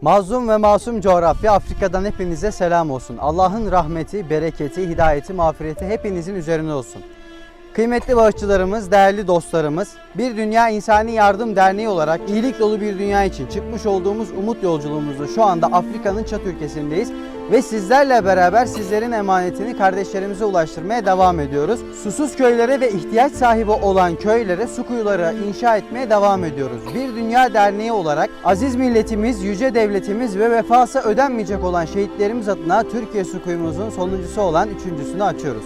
Mazlum ve masum coğrafya Afrika'dan hepinize selam olsun. Allah'ın rahmeti, bereketi, hidayeti, mağfireti hepinizin üzerine olsun. Kıymetli bağışçılarımız, değerli dostlarımız, Bir Dünya İnsani Yardım Derneği olarak iyilik dolu bir dünya için çıkmış olduğumuz umut yolculuğumuzda şu anda Afrika'nın çat ülkesindeyiz ve sizlerle beraber sizlerin emanetini kardeşlerimize ulaştırmaya devam ediyoruz. Susuz köylere ve ihtiyaç sahibi olan köylere su kuyuları inşa etmeye devam ediyoruz. Bir Dünya Derneği olarak aziz milletimiz, yüce devletimiz ve vefası ödenmeyecek olan şehitlerimiz adına Türkiye su kuyumuzun sonuncusu olan üçüncüsünü açıyoruz.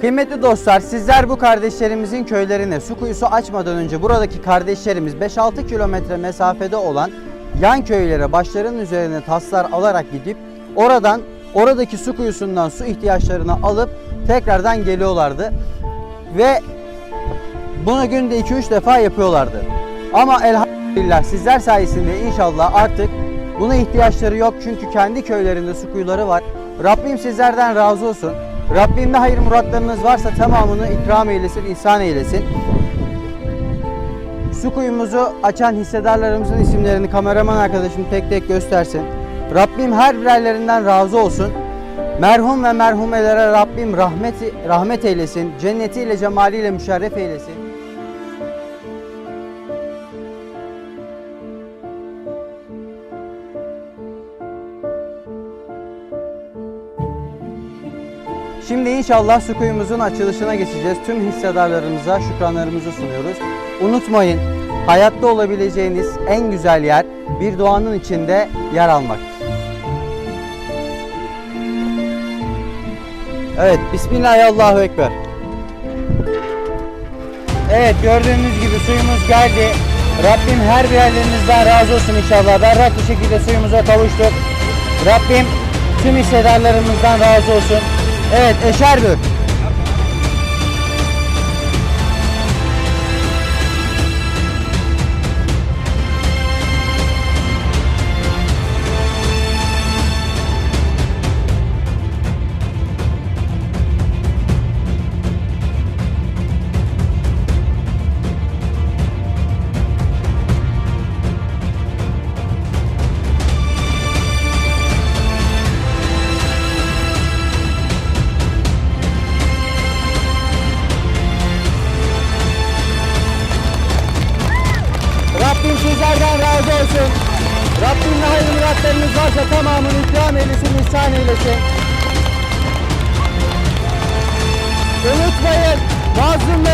Kıymetli dostlar sizler bu kardeşlerimizin köylerine su kuyusu açmadan önce buradaki kardeşlerimiz 5-6 kilometre mesafede olan yan köylere başlarının üzerine taslar alarak gidip oradan oradaki su kuyusundan su ihtiyaçlarını alıp tekrardan geliyorlardı. Ve bunu günde 2-3 defa yapıyorlardı. Ama elhamdülillah sizler sayesinde inşallah artık buna ihtiyaçları yok çünkü kendi köylerinde su kuyuları var. Rabbim sizlerden razı olsun. Rabbim ne hayır muratlarınız varsa tamamını ikram eylesin, ihsan eylesin. Su kuyumuzu açan hissedarlarımızın isimlerini kameraman arkadaşım tek tek göstersin. Rabbim her birerlerinden razı olsun. Merhum ve merhumelere Rabbim rahmeti, rahmet eylesin. Cennetiyle, cemaliyle müşerref eylesin. Şimdi inşallah su kuyumuzun açılışına geçeceğiz. Tüm hissedarlarımıza şükranlarımızı sunuyoruz. Unutmayın, hayatta olabileceğiniz en güzel yer bir doğanın içinde yer almaktır. Evet, Bismillahirrahmanirrahim. Evet, gördüğünüz gibi suyumuz geldi. Rabbim her birerlerinizden razı olsun inşallah. Berrak bir şekilde suyumuza kavuştuk. Rabbim tüm hissedarlarımızdan razı olsun. Evet, Eşerbür. Rabbim sizlerden razı olsun. Rabbim hayırlı muratlarınız varsa tamamını ikram eylesin, ihsan eylesin. Unutmayın, hediyelerinde